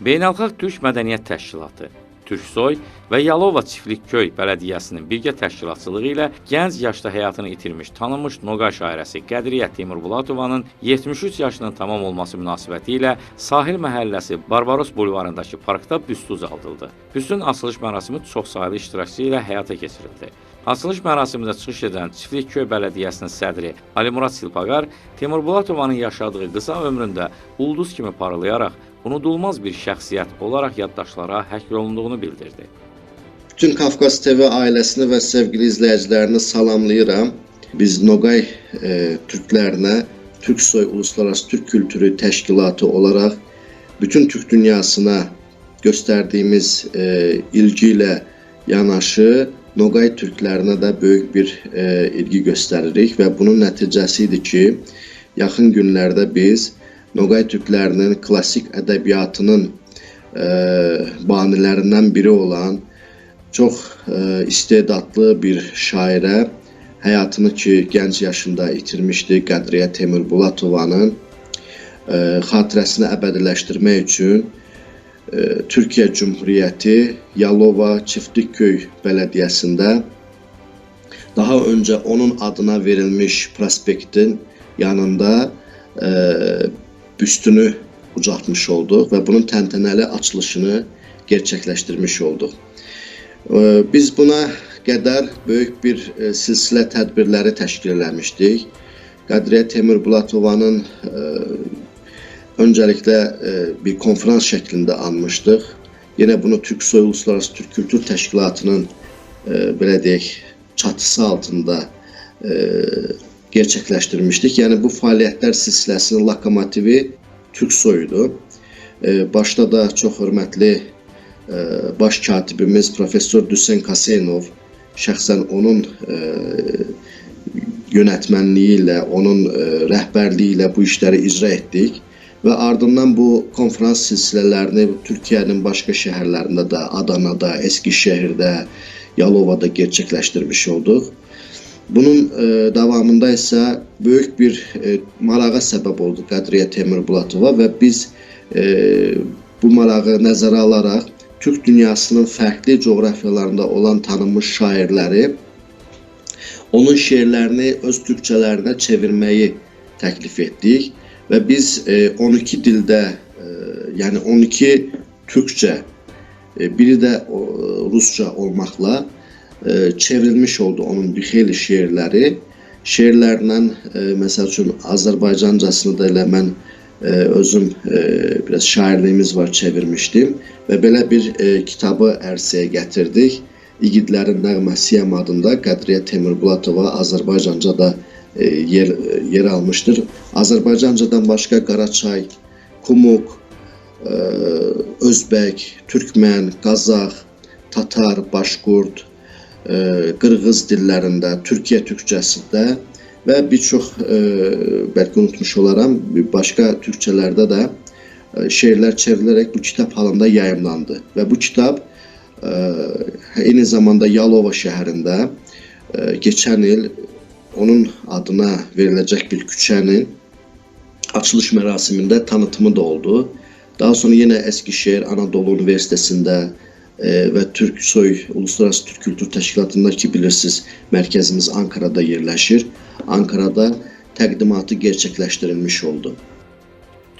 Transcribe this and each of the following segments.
Beynəlxalq Türk Mədəniyyət Təşkilatı, Türksoy və Yalova Çiftlikköy Bələdiyyəsinin birgə təşkilatçılığı ilə gənc yaşda həyatını itirmiş tanınmış Noqay şairəsi Qədriyə Teymurbulatovanın 73 yaşının tamam olması münasibəti ilə Sahil məhəlləsi Barbaros bulvarındakı parkda büstü uzaldıldı. Büstün açılış mərasimi çoxsaylı iştirakçı ilə həyata keçirildi. Açılış mərasimində çıxış edən Çiftlikköy Bələdiyyəsinin sədri Ali Murad Silpaqar Teymurbulatovanın yaşadığı qısa ömründə ulduz kimi parlayaraq unudulmaz bir şəxsiyyət olaraq yaddaşlara həkk olunduğunu bildirdi. Bütün Kafkas TV ailəsini və sevgili izləyicilərini salamlayıram. Biz Noqay e, türklərinə Türksoy Uluslararası Türk Kültürü Təşkilatı olaraq bütün Türk dünyasına göstərdiyimiz e, ilgi ilə yanaşı Noqay türklərinə də böyük bir e, ilgi göstəririk və bunun nəticəsi idi ki, yaxın günlərdə biz Noqay türklərinin klassik ədəbiyyatının e, banilərindən biri olan çox e, istedadlı bir şairə həyatını ki gənc yaşında itirmişdi Qədriyə Temirbulatovanın e, xatirəsini əbədiləşdirmək üçün e, Türkiyə Cümhuriyyəti Yalova Çiftlikköy bələdiyyəsində daha öncə onun adına verilmiş prospektin yanında e, büstünü ucaltmış olduq və bunun təntənəli açılışını gerçəkləşdirmiş olduq. Biz buna qədər böyük bir e, silsilə tədbirləri təşkil eləmişdik. Qədriyə Temirbulatovanın e, öncəliklə e, bir konferans şəklində anmışdıq. Yenə bunu Türksoy Uluslararası Türk Kültür Təşkilatının belə deyək çatısı altında gerçəkləşdirmişdik. Yəni bu fəaliyyətlər silsiləsinin lokomotivi Türksoydu. E, başda da çox hörmətli e, baş katibimiz professor Düsen Kasenov şəxsən onun e, yönetmenliği ilə, onun e, rəhbərliyi ilə bu işləri icra etdik və ardından bu konferans silsilələrini Türkiyənin başqa şəhərlərində də, Adanada, Eskişehirdə, Yalovada gerçəkləşdirmiş olduq. Bunun e, davamında isə böyük bir e, marağa səbəb oldu Qədriyə Temirbulatova və biz e, bu marağı nəzərə alaraq Türk dünyasının fərqli coğrafiyalarında olan tanınmış şairləri onun şeirlərini öz türkçələrinə çevirməyi təklif etdik və biz e, 12 dildə, e, yəni 12 türkçə, e, biri də o, rusca olmaqla e, çevrilmiş oldu onun bir xeyli şeirləri. Şeirlərlə e, məsəl üçün Azərbaycancasını da elə mən e, özüm e, biraz şairliyimiz var çevirmişdim və belə bir e, kitabı ərsəyə gətirdik. İgidlərin nəğməsiyəm adında Qədriyə Temirbulatova Azərbaycanca da e, yer, yer almışdır. Azərbaycancadan başqa Qaraçay, Kumuk, e, Özbək, Türkmən, Qazax, Tatar, Başqurt, e, Qırğız dillərində, Türkiyə türkçəsində və bir çox e, bəlkə unutmuş olaram, başqa türkçələrdə də e, şeirlər çevrilərək bu kitab halında yayımlandı və bu kitab e, eyni zamanda Yalova şəhərində e, keçən il onun adına veriləcək bir küçənin açılış mərasimində tanıtımı da oldu. Daha sonra yenə Eskişehir Anadolu Üniversitesində e, və Türksoy Uluslararası Türk Kültür Təşkilatında ki bilirsiniz, mərkəzimiz Ankara'da yerləşir. Ankara'da təqdimatı gerçəkləşdirilmiş oldu.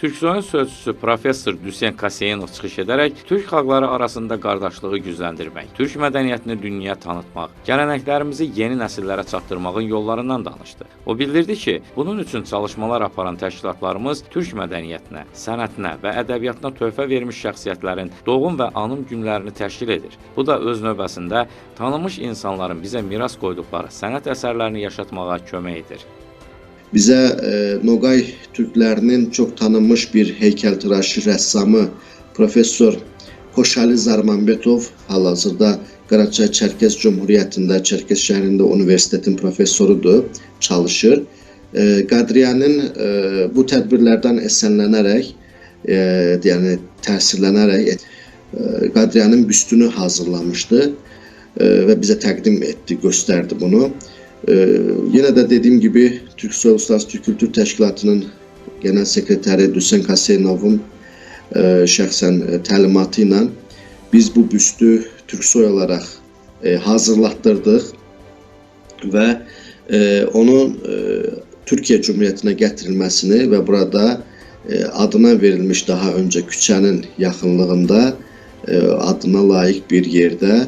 Türksoyun sözçüsü professor Düsen Kaseyenov çıxış edərək türk xalqları arasında qardaşlığı gücləndirmək, türk mədəniyyətini dünyaya tanıtmaq, gələnəklərimizi yeni nəsillərə çatdırmağın yollarından danışdı. O bildirdi ki, bunun üçün çalışmalar aparan təşkilatlarımız türk mədəniyyətinə, sənətinə və ədəbiyyatına töhfə vermiş şəxsiyyətlərin doğum və anım günlərini təşkil edir. Bu da öz növbəsində tanınmış insanların bizə miras qoyduqları sənət əsərlərini yaşatmağa kömək edir. Bizə e, Noqay türklərinin çox tanınmış bir heykəltıraşı, rəssamı professor Xoşali Zarmanbetov hal-hazırda Qaraçay Çərkəz Cümhuriyyətində, Çərkəz şəhərində universitetin professorudur, çalışır. E, Qadriyanın e, bu tədbirlərdən əsənlənərək, e, yəni təsirlənərək e, Qadriyanın büstünü hazırlamışdı e, və bizə təqdim etdi, göstərdi bunu. Ee, yine de dediğim gibi Türk Uluslararası Türk Kültür Teşkilatı'nın Genel Sekreteri Düsen Kasenov'un e, şəxsən e, təlimatı ilə biz bu büstü Türksoy olaraq e, hazırlatdırdıq və e, onun e, Türkiyə Cümhuriyyətinə gətirilməsini və burada e, adına verilmiş daha öncə küçənin yaxınlığında e, adına layiq bir yerdə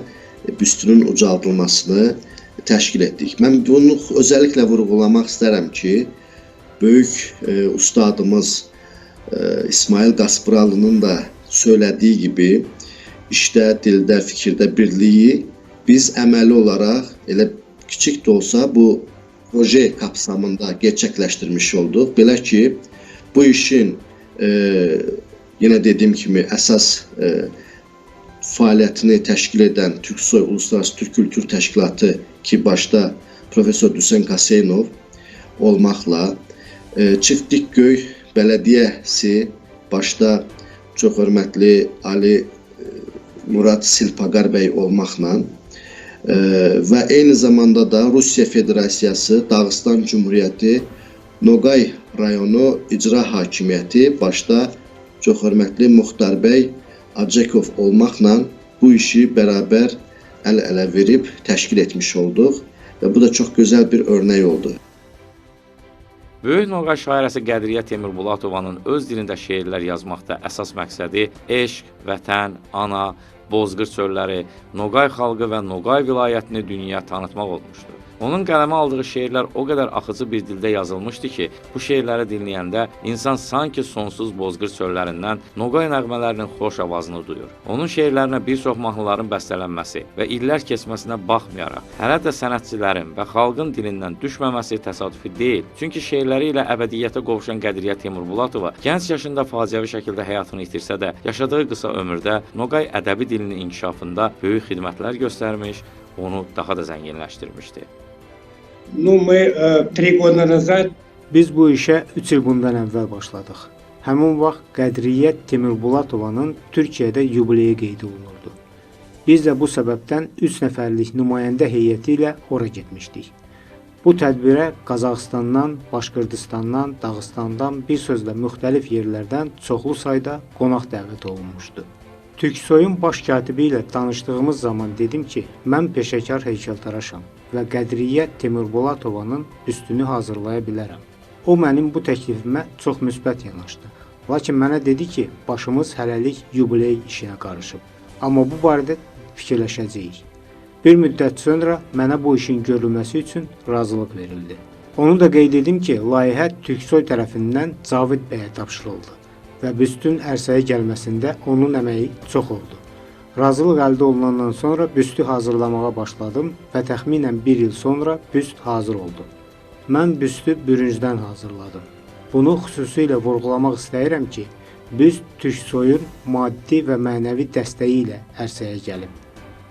e, büstünün ucaldılmasını təşkil etdik. Mən bunu özəlliklə vurğulamaq istərəm ki, böyük e, ustadımız e, İsmail Qaspıralının da söylədiyi kimi işdə, dildə, fikirdə birliyi biz əməli olaraq elə kiçik də olsa bu proje kapsamında gerçəkləşdirmiş olduq. Belə ki, bu işin e, yenə dediyim kimi əsas e, fəaliyyətini təşkil edən Türksoy Uluslararası Türk Kültür Təşkilatı ki başda Professor Düsen Kaseynov olmaqla e, Çiftlik Göy Bələdiyyəsi başda çox hörmətli Ali e, Murad Silpaqar bəy olmaqla e, və eyni zamanda da Rusiya Federasiyası Dağıstan Cümhuriyyəti Noqay rayonu icra hakimiyyəti başda çox hörmətli Muxtar bəy Acekov olmaqla bu işi bərabər əl-ələ verib təşkil etmiş olduq və bu da çox gözəl bir örnək oldu. Böyük Noğay şairəsi Qədriyə Temirbulatovanın öz dilində şeirlər yazmaqda əsas məqsədi eşq, vətən, ana, bozqır çölləri, Noqay xalqı və Noqay vilayətini dünyaya tanıtmaq olmuşdur. Onun qələmə aldığı şeirlər o qədər axıcı bir dildə yazılmışdı ki, bu şeirləri dinləyəndə insan sanki sonsuz bozqır çöllərindən Noqay nəğmələrinin xoş avazını duyur. Onun şeirlərinə bir çox mahnıların bəstələnməsi və illər keçməsinə baxmayaraq, hələ də sənətçilərin və xalqın dilindən düşməməsi təsadüfi deyil. Çünki şeirləri ilə əbədiyyətə qovuşan Qədriyə Teymurbulatova gənc yaşında faciəvi şəkildə həyatını itirsə də, yaşadığı qısa ömürdə Noqay ədəbi dilinin inkişafında böyük xidmətlər göstərmiş, onu daha da zənginləşdirmişdi. Ну, мы э, три года назад Biz bu işə 3 il bundan əvvəl başladıq. Həmin vaxt Qədriyə Temirbulatovanın Türkiyədə yubileyi qeyd olunurdu. Biz də bu səbəbdən 3 nəfərlik nümayəndə heyəti ilə ora getmişdik. Bu tədbirə Qazaxıstandan, Başqırdistandan, Dağıstandan, bir sözlə müxtəlif yerlərdən çoxlu sayda qonaq dəvət olunmuşdu. Türksoyun baş katibi ilə tanışdığımız zaman dedim ki, mən peşəkar heykəltaraşam və Qədriyə Temirbulatovanın büstünü hazırlaya bilərəm. O mənim bu təklifimə çox müsbət yanaşdı. Lakin mənə dedi ki, başımız hələlik yubiley işinə qarışıb. Amma bu barədə fikirləşəcəyik. Bir müddət sonra mənə bu işin görülməsi üçün razılıq verildi. Onu da qeyd edim ki, layihə Türksoy tərəfindən Cavid bəyə tapşırıldı və büstün ərsəyə gəlməsində onun əməyi çox oldu. Razılıq əldə olunandan sonra büstü hazırlamağa başladım və təxminən 1 il sonra büst hazır oldu. Mən büstü bürüncdən hazırladım. Bunu xüsusilə vurğulamaq istəyirəm ki, büst Türksoyun maddi və mənəvi dəstəyi ilə ərsəyə gəlib.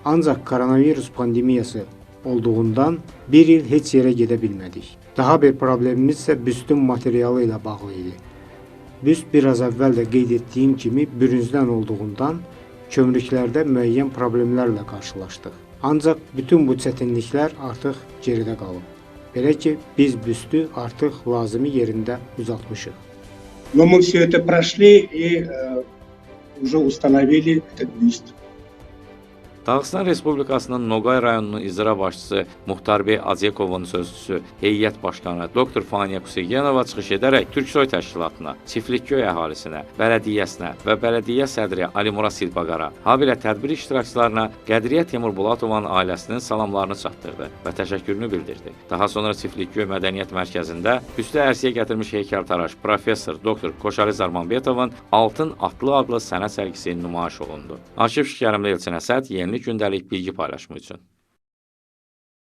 Ancaq koronavirus pandemiyası olduğundan bir il heç yerə gedə bilmədik. Daha bir problemimiz isə büstün materialı ilə bağlı idi. Büst biraz əvvəl də qeyd etdiyim kimi bürüncdən olduğundan kömrüklərdə müəyyən problemlərlə qarşılaşdıq. Ancaq bütün bu çətinliklər artıq geridə qalıb. Belə ki, biz büstü artıq lazımi yerində uzatmışıq. но мы все это прошли и э, уже установили этот бюст. Dağıstan Respublikasının Noqay rayonunun icra başçısı Muxtarbey Acekovun sözçüsü, heyət başqanı Dr. Faniya Kusegenova çıxış edərək Türksoy təşkilatına, Çiftlikköy əhalisinə, bələdiyyəsinə və bələdiyyə sədri Ali Murad Silbaqara, habelə tədbir iştirakçılarına Qədriyə Teymurbulatovanın ailəsinin salamlarını çatdırdı və təşəkkürünü bildirdi. Daha sonra Çiftlikköy Mədəniyyət Mərkəzində üstə ərsəyə gətirmiş heykəltaraş professor Dr. Koşari Zarmanbetovun Altın Atlı adlı sənət sərgisi nümayiş olundu. Akif Şəkərimli Elçin Əsəd, Yenilik Gündəlik bilgi paylaşımı üçün.